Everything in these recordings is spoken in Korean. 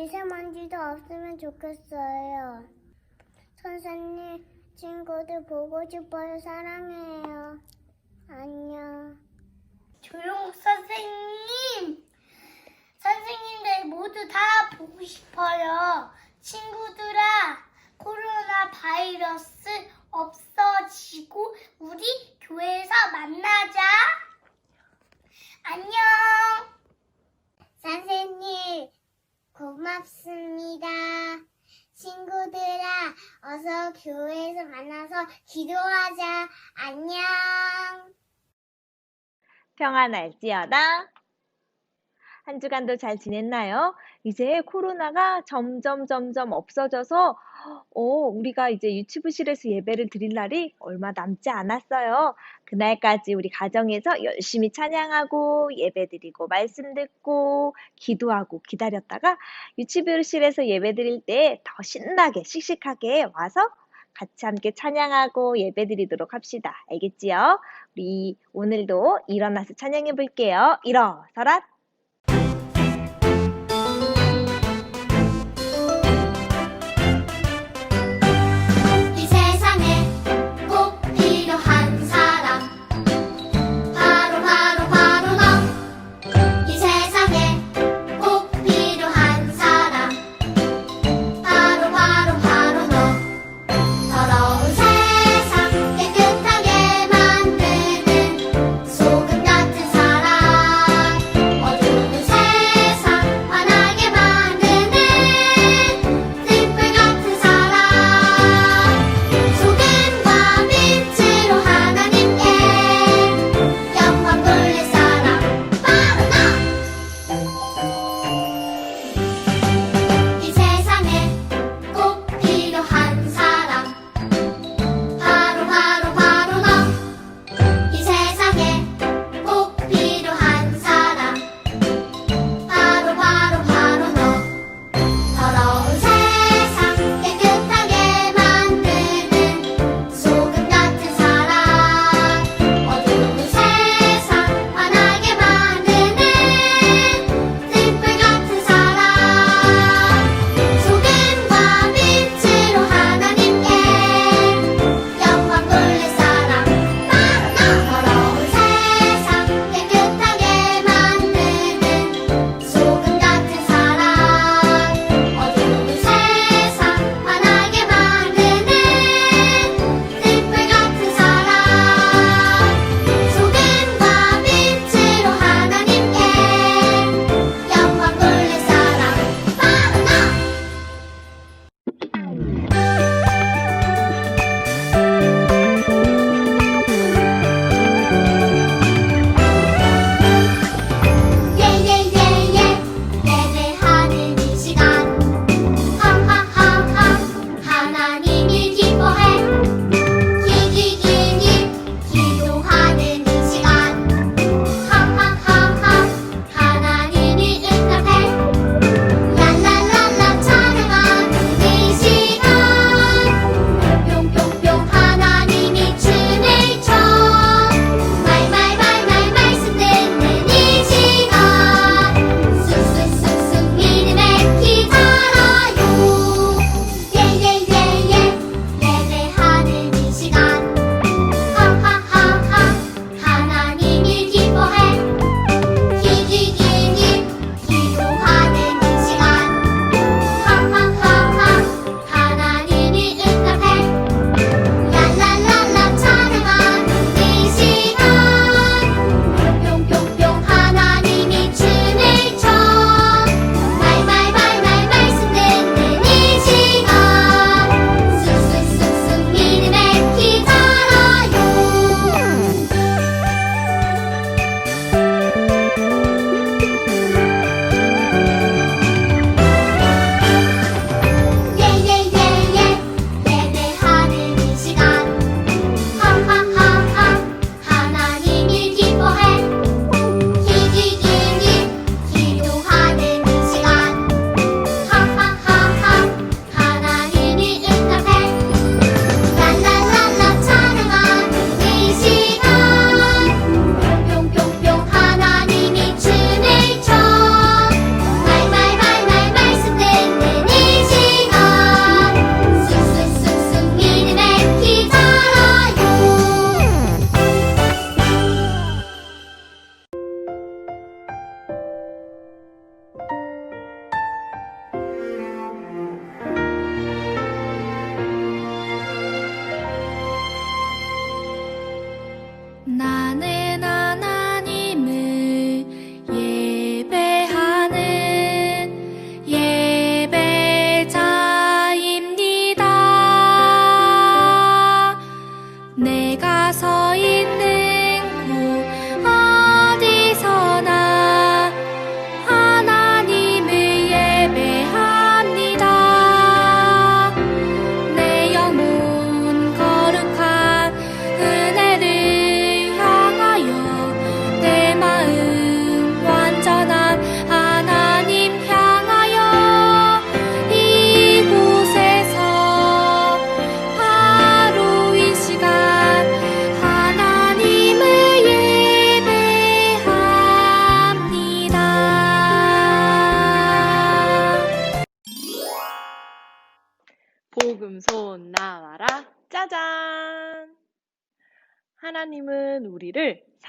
미세먼지도 없으면 좋겠어요. 선생님, 친구들 보고 싶어요. 사랑해요. 안녕. 조용 선생님! 선생님들 모두 다 보고 싶어요. 친구들아, 코로나 바이러스 없어지고 우리 교회에서 만나자. 안녕. 선생님, 고맙습니다. 친구들아, 어서 교회에서 만나서 기도하자. 안녕. 평안할지어다. 한 주간도 잘 지냈나요? 이제 코로나가 점점 점점 없어져서 어, 우리가 이제 유치부실에서 예배를 드릴 날이 얼마 남지 않았어요. 그날까지 우리 가정에서 열심히 찬양하고 예배 드리고 말씀 듣고 기도하고 기다렸다가 유치부실에서 예배 드릴 때 더 신나게 씩씩하게 와서 같이 함께 찬양하고 예배 드리도록 합시다. 알겠지요? 우리 오늘도 일어나서 찬양해 볼게요. 일어서라.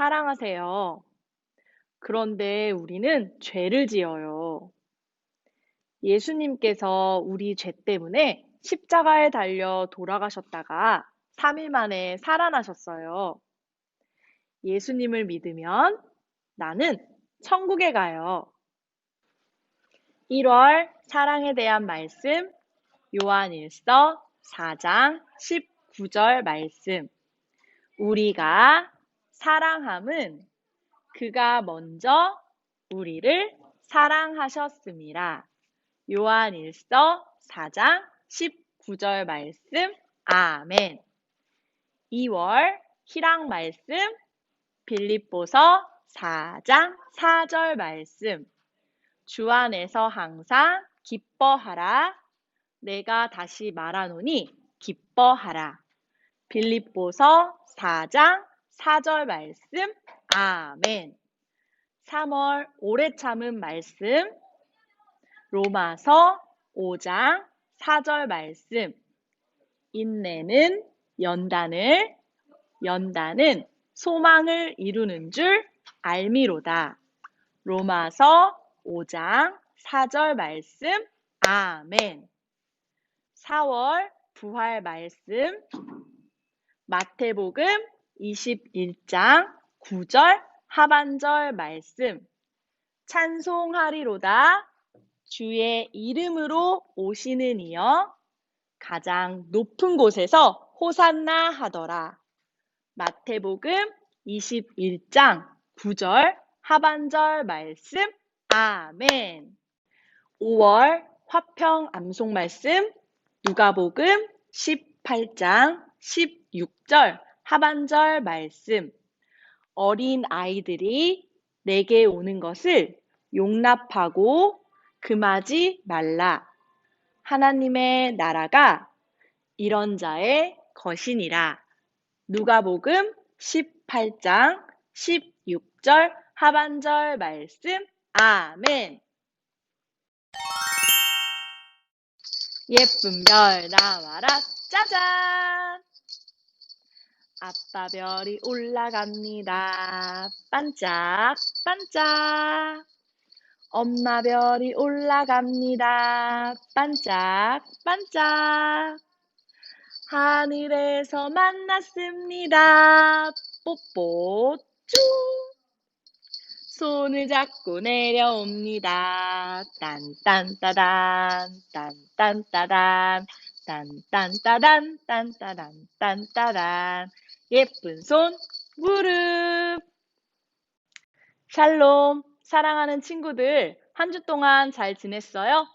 사랑하세요. 그런데 우리는 죄를 지어요. 예수님께서 우리 죄 때문에 십자가에 달려 돌아가셨다가 3일 만에 살아나셨어요. 예수님을 믿으면 나는 천국에 가요. 1월 사랑에 대한 말씀 요한일서 4장 19절 말씀 우리가 사랑함은 그가 먼저 우리를 사랑하셨습니다. 요한일서 4장 19절 말씀 아멘. 2월 희랑 말씀 빌립보서 4장 4절 말씀. 주 안에서 항상 기뻐하라. 내가 다시 말하노니 기뻐하라. 빌립보서 4장 4절 말씀. 아멘. 3월 오래 참은 말씀. 로마서 5장 4절 말씀. 인내는 연단을 연단은 소망을 이루는 줄 알미로다. 로마서 5장 4절 말씀. 아멘. 4월 부활 말씀. 마태복음 21장 9절 하반절 말씀. 찬송하리로다. 주의 이름으로 오시는 이여. 가장 높은 곳에서 호산나 하더라. 마태복음 21장 9절 하반절 말씀. 아멘. 5월 화평 암송 말씀. 누가복음 18장 16절 하반절 말씀 어린 아이들이 내게 오는 것을 용납하고 금하지 말라. 하나님의 나라가 이런 자의 것이니라. 누가복음 18장 16절 하반절 말씀 아멘. 예쁜 별 나와라 짜잔. 아빠 별이 올라갑니다. 반짝 반짝. 엄마 별이 올라갑니다. 반짝 반짝. 하늘에서 만났습니다. 뽀뽀 쭈. 손을 잡고 내려옵니다. 딴딴따단 딴딴따단 딴딴따단 딴따단 딴따단 예쁜 손 무릎 샬롬 사랑하는 친구들 한 주 동안 잘 지냈어요?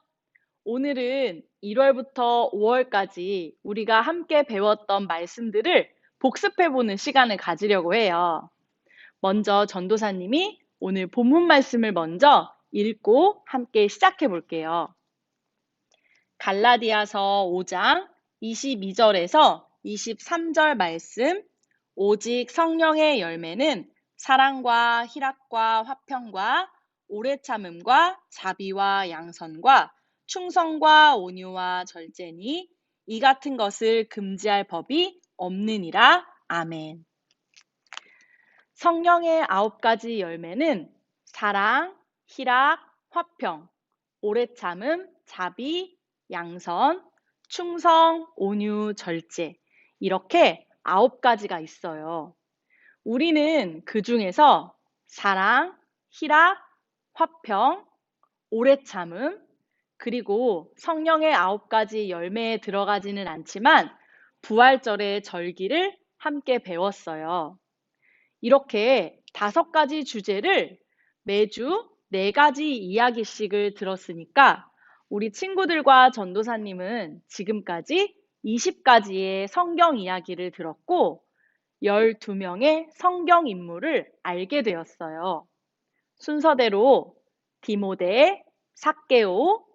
오늘은 1월부터 5월까지 우리가 함께 배웠던 말씀들을 복습해보는 시간을 가지려고 해요. 먼저 전도사님이 오늘 본문 말씀을 먼저 읽고 함께 시작해 볼게요. 갈라디아서 5장 22절에서 23절 말씀 오직 성령의 열매는 사랑과 희락과 화평과 오래 참음과 자비와 양선과 충성과 온유와 절제니 이 같은 것을 금지할 법이 없느니라. 아멘. 성령의 아홉 가지 열매는 사랑, 희락, 화평, 오래 참음, 자비, 양선, 충성, 온유, 절제. 이렇게 아홉 가지가 있어요. 우리는 그 중에서 사랑, 희락, 화평, 오래 참음, 그리고 성령의 아홉 가지 열매에 들어가지는 않지만 부활절의 절기를 함께 배웠어요. 이렇게 다섯 가지 주제를 매주 네 가지 이야기씩을 들었으니까 우리 친구들과 전도사님은 지금까지 20가지의 성경 이야기를 들었고 12명의 성경 인물을 알게 되었어요. 순서대로 디모데, 삭개오,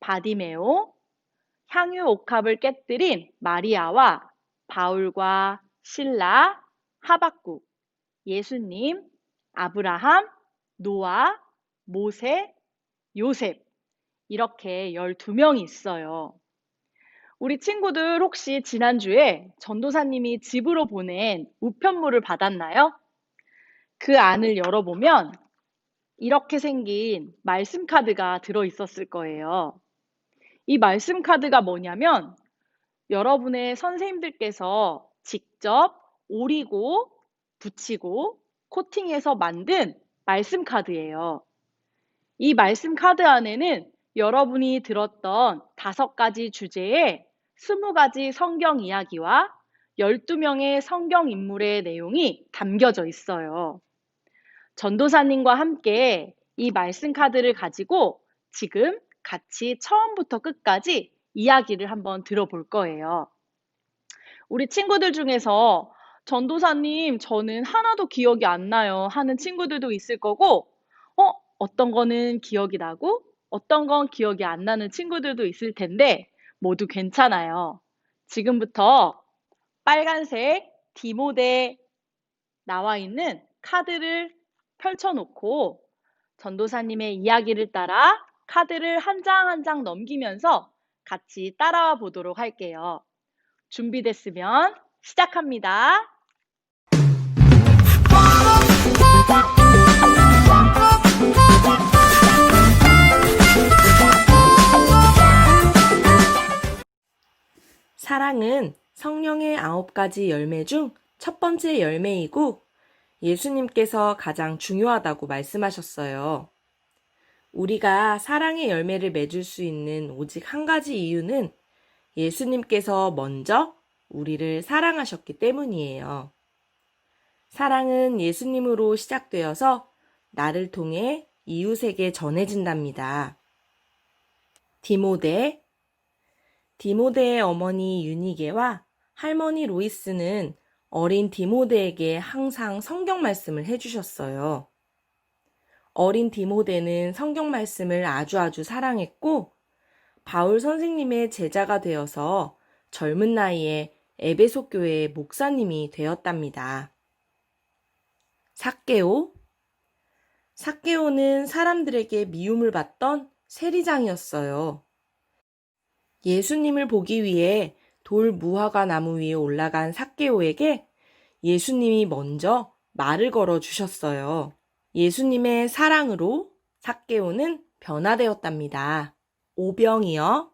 바디메오, 향유 옥합을 깨뜨린 마리아와 바울과 신라, 하박국, 예수님, 아브라함, 노아, 모세, 요셉 이렇게 12명이 있어요. 우리 친구들 혹시 지난주에 전도사님이 집으로 보낸 우편물을 받았나요? 그 안을 열어보면 이렇게 생긴 말씀 카드가 들어 있었을 거예요. 이 말씀 카드가 뭐냐면 여러분의 선생님들께서 직접 오리고 붙이고 코팅해서 만든 말씀 카드예요. 이 말씀 카드 안에는 여러분이 들었던 다섯 가지 주제의 스무 가지 성경 이야기와 12명의 성경 인물의 내용이 담겨져 있어요. 전도사님과 함께 이 말씀 카드를 가지고 지금 같이 처음부터 끝까지 이야기를 한번 들어볼 거예요. 우리 친구들 중에서 전도사님, 저는 하나도 기억이 안 나요 하는 친구들도 있을 거고, 어, 어떤 거는 기억이 나고, 어떤 건 기억이 안 나는 친구들도 있을 텐데, 모두 괜찮아요. 지금부터 빨간색 디모데 나와 있는 카드를 펼쳐놓고 전도사님의 이야기를 따라 카드를 한 장 한장 넘기면서 같이 따라와 보도록 할게요. 준비됐으면 시작합니다. 사랑은 성령의 아홉 가지 열매 중 첫 번째 열매이고 예수님께서 가장 중요하다고 말씀하셨어요. 우리가 사랑의 열매를 맺을 수 있는 오직 한 가지 이유는 예수님께서 먼저 우리를 사랑하셨기 때문이에요. 사랑은 예수님으로 시작되어서 나를 통해 이웃에게 전해진답니다. 디모데 디모데의 어머니 유니게와 할머니 로이스는 어린 디모데에게 항상 성경 말씀을 해주셨어요. 어린 디모데는 성경 말씀을 아주 아주 사랑했고, 바울 선생님의 제자가 되어서 젊은 나이에 에베소 교회의 목사님이 되었답니다. 사케오 사케오는 사람들에게 미움을 받던 세리장이었어요. 예수님을 보기 위해 돌 무화과 나무 위에 올라간 사케오에게 예수님이 먼저 말을 걸어 주셨어요. 예수님의 사랑으로 사케오는 변화되었답니다. 오병이어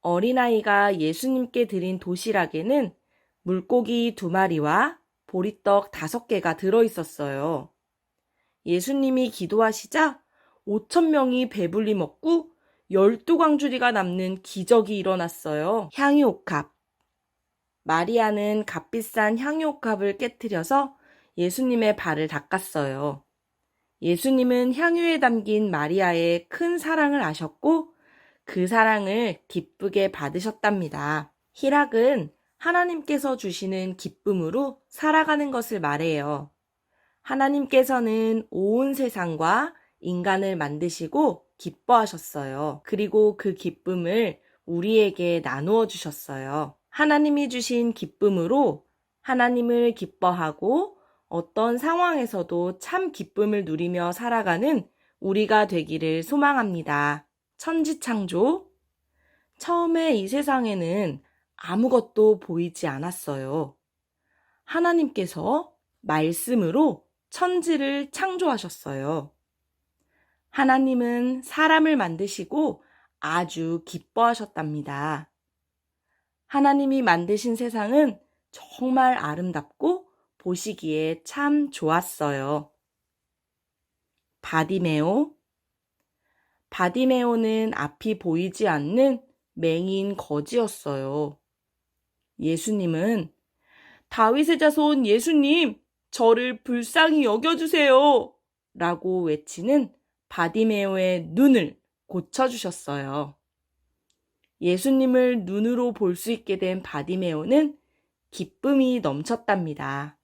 어린아이가 예수님께 드린 도시락에는 물고기 두 마리와 보리떡 다섯 개가 들어 있었어요. 예수님이 기도하시자 5천 명이 배불리 먹고 열두 광주리가 남는 기적이 일어났어요. 향유옥합. 마리아는 값비싼 향유옥합을 깨뜨려서 예수님의 발을 닦았어요. 예수님은 향유에 담긴 마리아의 큰 사랑을 아셨고 그 사랑을 기쁘게 받으셨답니다. 희락은 하나님께서 주시는 기쁨으로 살아가는 것을 말해요. 하나님께서는 온 세상과 인간을 만드시고 기뻐하셨어요. 그리고 그 기쁨을 우리에게 나누어 주셨어요. 하나님이 주신 기쁨으로 하나님을 기뻐하고 어떤 상황에서도 참 기쁨을 누리며 살아가는 우리가 되기를 소망합니다. 천지창조. 처음에 이 세상에는 아무것도 보이지 않았어요. 하나님께서 말씀으로 천지를 창조하셨어요. 하나님은 사람을 만드시고 아주 기뻐하셨답니다. 하나님이 만드신 세상은 정말 아름답고 보시기에 참 좋았어요. 바디메오 바디메오는 앞이 보이지 않는 맹인 거지였어요. 예수님은 다윗의 자손 예수님, 저를 불쌍히 여겨주세요. 라고 외치는 바디메오의 눈을 고쳐주셨어요. 예수님을 눈으로 볼 수 있게 된 바디메오는 기쁨이 넘쳤답니다.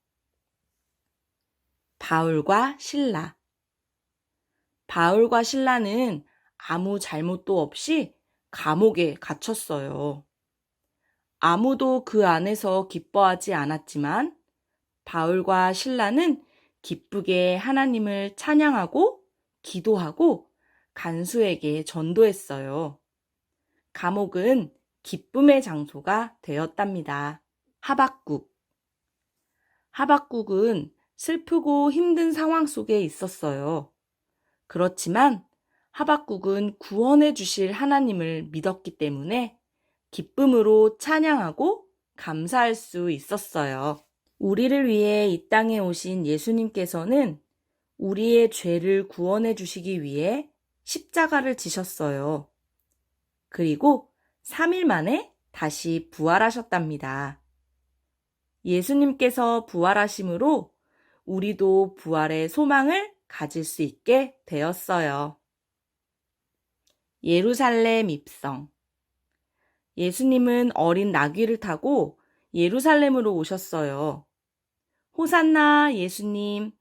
바울과 신라 바울과 신라는 아무 잘못도 없이 감옥에 갇혔어요. 아무도 그 안에서 기뻐하지 않았지만 바울과 신라는 기쁘게 하나님을 찬양하고 기도하고 간수에게 전도했어요. 감옥은 기쁨의 장소가 되었답니다. 하박국. 하박국은 슬프고 힘든 상황 속에 있었어요. 그렇지만 하박국은 구원해 주실 하나님을 믿었기 때문에 기쁨으로 찬양하고 감사할 수 있었어요. 우리를 위해 이 땅에 오신 예수님께서는 우리의 죄를 구원해 주시기 위해 십자가를 지셨어요. 그리고 3일 만에 다시 부활하셨답니다. 예수님께서 부활하심으로 우리도 부활의 소망을 가질 수 있게 되었어요. 예루살렘 입성. 예수님은 어린 나귀를 타고 예루살렘으로 오셨어요. 호산나 예수님.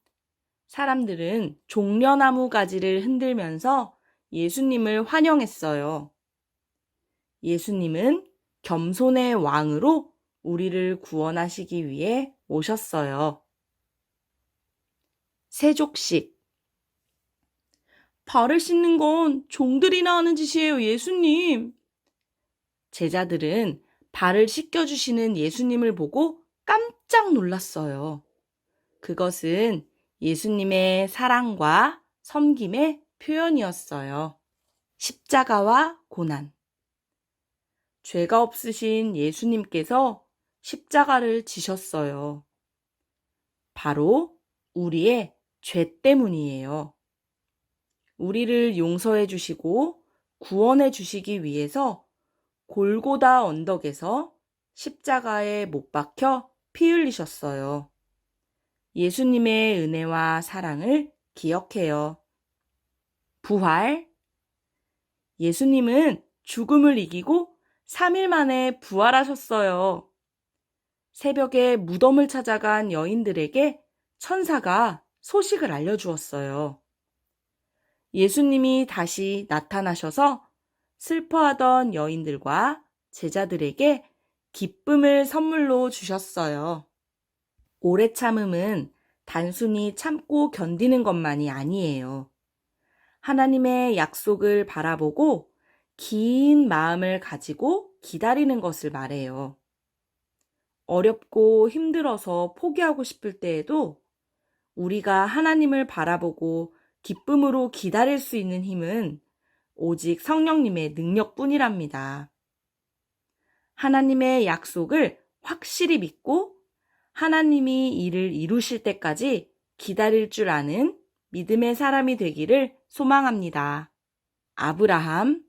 사람들은 종려나무 가지를 흔들면서 예수님을 환영했어요. 예수님은 겸손의 왕으로 우리를 구원하시기 위해 오셨어요. 세족식. 발을 씻는 건 종들이나 하는 짓이에요, 예수님. 제자들은 발을 씻겨주시는 예수님을 보고 깜짝 놀랐어요. 그것은 예수님의 사랑과 섬김의 표현이었어요. 십자가와 고난. 죄가 없으신 예수님께서 십자가를 지셨어요. 바로 우리의 죄 때문이에요. 우리를 용서해 주시고 구원해 주시기 위해서 골고다 언덕에서 십자가에 못 박혀 피 흘리셨어요. 예수님의 은혜와 사랑을 기억해요. 부활. 예수님은 죽음을 이기고 3일 만에 부활하셨어요. 새벽에 무덤을 찾아간 여인들에게 천사가 소식을 알려주었어요. 예수님이 다시 나타나셔서 슬퍼하던 여인들과 제자들에게 기쁨을 선물로 주셨어요. 오래 참음은 단순히 참고 견디는 것만이 아니에요. 하나님의 약속을 바라보고 긴 마음을 가지고 기다리는 것을 말해요. 어렵고 힘들어서 포기하고 싶을 때에도 우리가 하나님을 바라보고 기쁨으로 기다릴 수 있는 힘은 오직 성령님의 능력뿐이랍니다. 하나님의 약속을 확실히 믿고 하나님이 이를 이루실 때까지 기다릴 줄 아는 믿음의 사람이 되기를 소망합니다. 아브라함.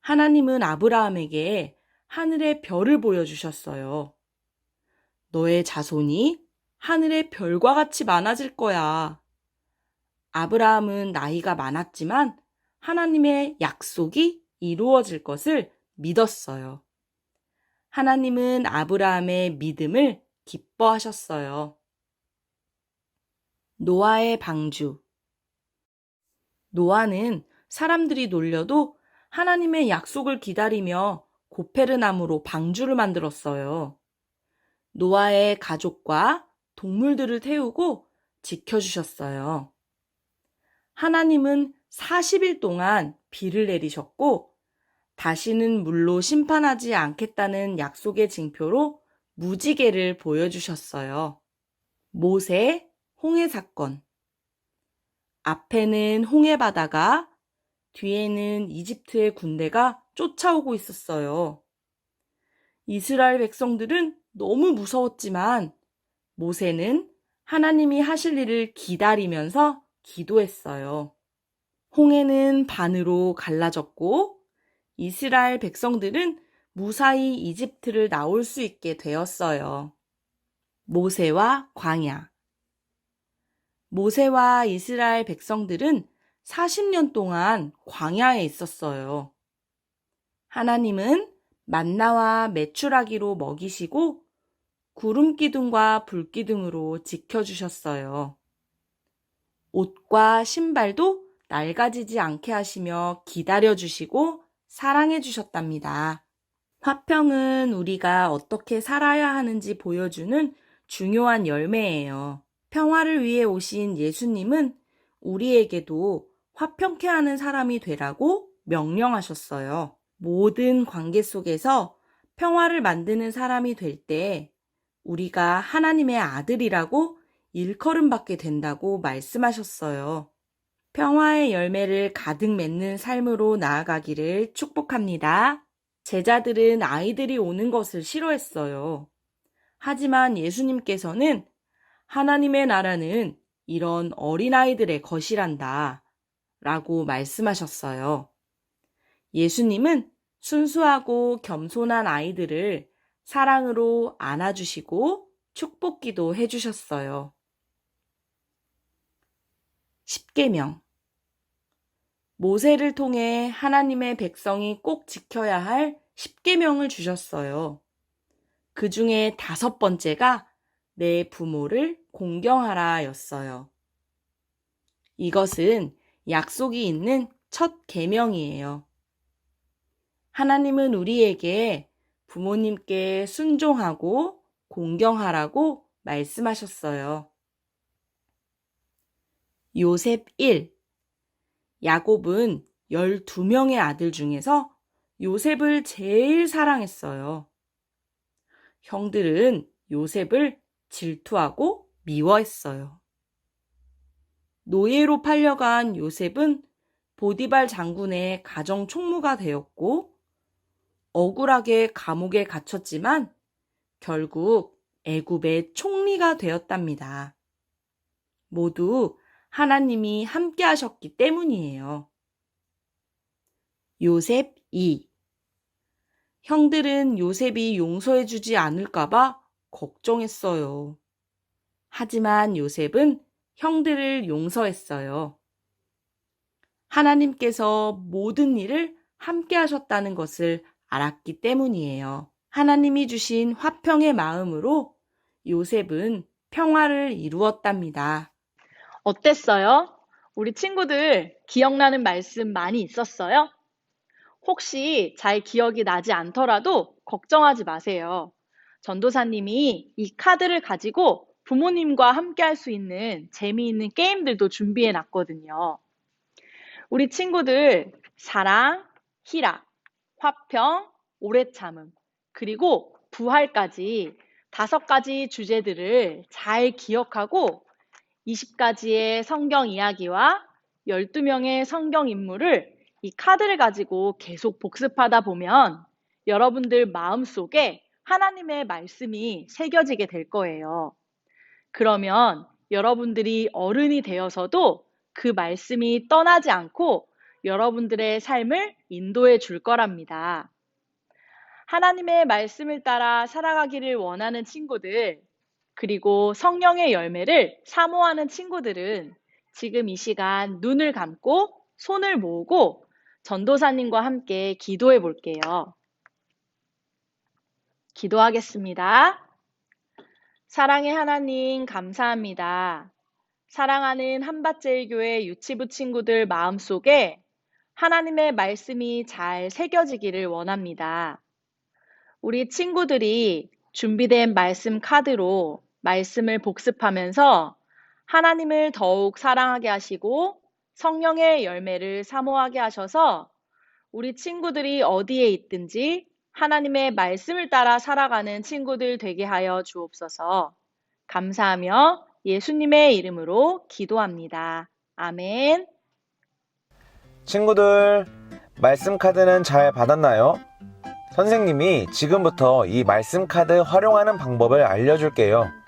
하나님은 아브라함에게 하늘의 별을 보여주셨어요. 너의 자손이 하늘의 별과 같이 많아질 거야. 아브라함은 나이가 많았지만 하나님의 약속이 이루어질 것을 믿었어요. 하나님은 아브라함의 믿음을 기뻐하셨어요. 노아의 방주. 노아는 사람들이 놀려도 하나님의 약속을 기다리며 고페르나무로 방주를 만들었어요. 노아의 가족과 동물들을 태우고 지켜주셨어요. 하나님은 40일 동안 비를 내리셨고, 다시는 물로 심판하지 않겠다는 약속의 징표로 무지개를 보여주셨어요. 모세 홍해 사건. 앞에는 홍해 바다가, 뒤에는 이집트의 군대가 쫓아오고 있었어요. 이스라엘 백성들은 너무 무서웠지만 모세는 하나님이 하실 일을 기다리면서 기도했어요. 홍해는 반으로 갈라졌고 이스라엘 백성들은 무사히 이집트를 나올 수 있게 되었어요. 모세와 광야. 모세와 이스라엘 백성들은 40년 동안 광야에 있었어요. 하나님은 만나와 메추라기로 먹이시고 구름 기둥과 불 기둥으로 지켜주셨어요. 옷과 신발도 낡아지지 않게 하시며 기다려주시고 사랑해주셨답니다. 화평은 우리가 어떻게 살아야 하는지 보여주는 중요한 열매예요. 평화를 위해 오신 예수님은 우리에게도 화평케 하는 사람이 되라고 명령하셨어요. 모든 관계 속에서 평화를 만드는 사람이 될 때 우리가 하나님의 아들이라고 일컬음 받게 된다고 말씀하셨어요. 평화의 열매를 가득 맺는 삶으로 나아가기를 축복합니다. 제자들은 아이들이 오는 것을 싫어했어요. 하지만 예수님께서는 하나님의 나라는 이런 어린아이들의 것이란다. 라고 말씀하셨어요. 예수님은 순수하고 겸손한 아이들을 사랑으로 안아주시고 축복기도 해주셨어요. 10계명 모세를 통해 하나님의 백성이 꼭 지켜야 할 10계명을 주셨어요. 그 중에 다섯 번째가 내 부모를 공경하라 였어요. 이것은 약속이 있는 첫 계명이에요. 하나님은 우리에게 부모님께 순종하고 공경하라고 말씀하셨어요. 요셉 1 야곱은 12명의 아들 중에서 요셉을 제일 사랑했어요. 형들은 요셉을 질투하고 미워했어요. 노예로 팔려간 요셉은 보디발 장군의 가정 총무가 되었고 억울하게 감옥에 갇혔지만 결국 애굽의 총리가 되었답니다. 모두 하나님이 함께 하셨기 때문이에요. 요셉 2 형들은 요셉이 용서해주지 않을까봐 걱정했어요. 하지만 요셉은 형들을 용서했어요. 하나님께서 모든 일을 함께 하셨다는 것을 알았기 때문이에요. 하나님이 주신 화평의 마음으로 요셉은 평화를 이루었답니다. 어땠어요? 우리 친구들 기억나는 말씀 많이 있었어요? 혹시 잘 기억이 나지 않더라도 걱정하지 마세요. 전도사님이 이 카드를 가지고 부모님과 함께 할 수 있는 재미있는 게임들도 준비해 놨거든요. 우리 친구들 사랑, 희락, 화평, 오래 참음, 그리고 부활까지 다섯 가지 주제들을 잘 기억하고 20가지의 성경 이야기와 12명의 성경 인물을 이 카드를 가지고 계속 복습하다 보면 여러분들 마음속에 하나님의 말씀이 새겨지게 될 거예요. 그러면 여러분들이 어른이 되어서도 그 말씀이 떠나지 않고 여러분들의 삶을 인도해 줄 거랍니다. 하나님의 말씀을 따라 살아가기를 원하는 친구들, 그리고 성령의 열매를 사모하는 친구들은 지금 이 시간 눈을 감고 손을 모으고 전도사님과 함께 기도해 볼게요. 기도하겠습니다. 사랑의 하나님, 감사합니다. 사랑하는 한밭제일교회 유치부 친구들 마음속에 하나님의 말씀이 잘 새겨지기를 원합니다. 우리 친구들이 준비된 말씀 카드로 말씀을 복습하면서 하나님을 더욱 사랑하게 하시고 성령의 열매를 사모하게 하셔서 우리 친구들이 어디에 있든지 하나님의 말씀을 따라 살아가는 친구들 되게 하여 주옵소서. 감사하며 예수님의 이름으로 기도합니다. 아멘. 친구들, 말씀 카드는 잘 받았나요? 선생님이 지금부터 이 말씀 카드 활용하는 방법을 알려줄게요.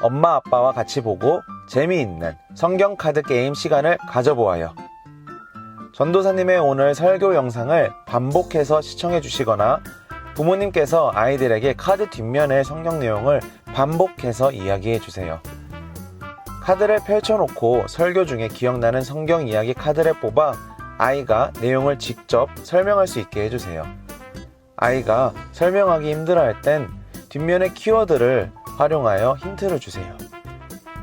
엄마 아빠와 같이 보고 재미있는 성경 카드 게임 시간을 가져보아요. 전도사님의 오늘 설교 영상을 반복해서 시청해 주시거나 부모님께서 아이들에게 카드 뒷면의 성경 내용을 반복해서 이야기해 주세요. 카드를 펼쳐놓고 설교 중에 기억나는 성경 이야기 카드를 뽑아 아이가 내용을 직접 설명할 수 있게 해주세요. 아이가 설명하기 힘들어 할 땐 뒷면의 키워드를 활용하여 힌트를 주세요.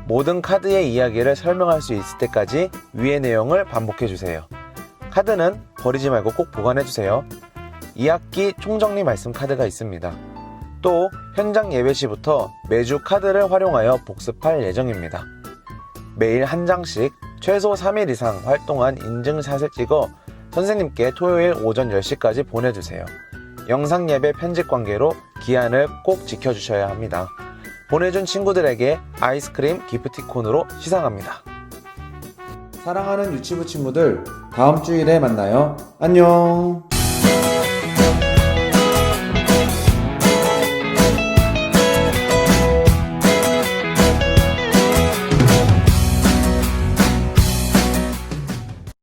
모든 카드의 이야기를 설명할 수 있을 때까지 위의 내용을 반복해 주세요. 카드는 버리지 말고 꼭 보관해 주세요. 2학기 총정리 말씀 카드가 있습니다. 또 현장 예배 시부터 매주 카드를 활용하여 복습할 예정입니다. 매일 한 장씩 최소 3일 이상 활동한 인증샷을 찍어 선생님께 토요일 오전 10시까지 보내주세요. 영상 예배 편집 관계로 기한을 꼭 지켜주셔야 합니다. 보내준 친구들에게 아이스크림 기프티콘으로 시상합니다. 사랑하는 유치부 친구들, 다음 주일에 만나요. 안녕!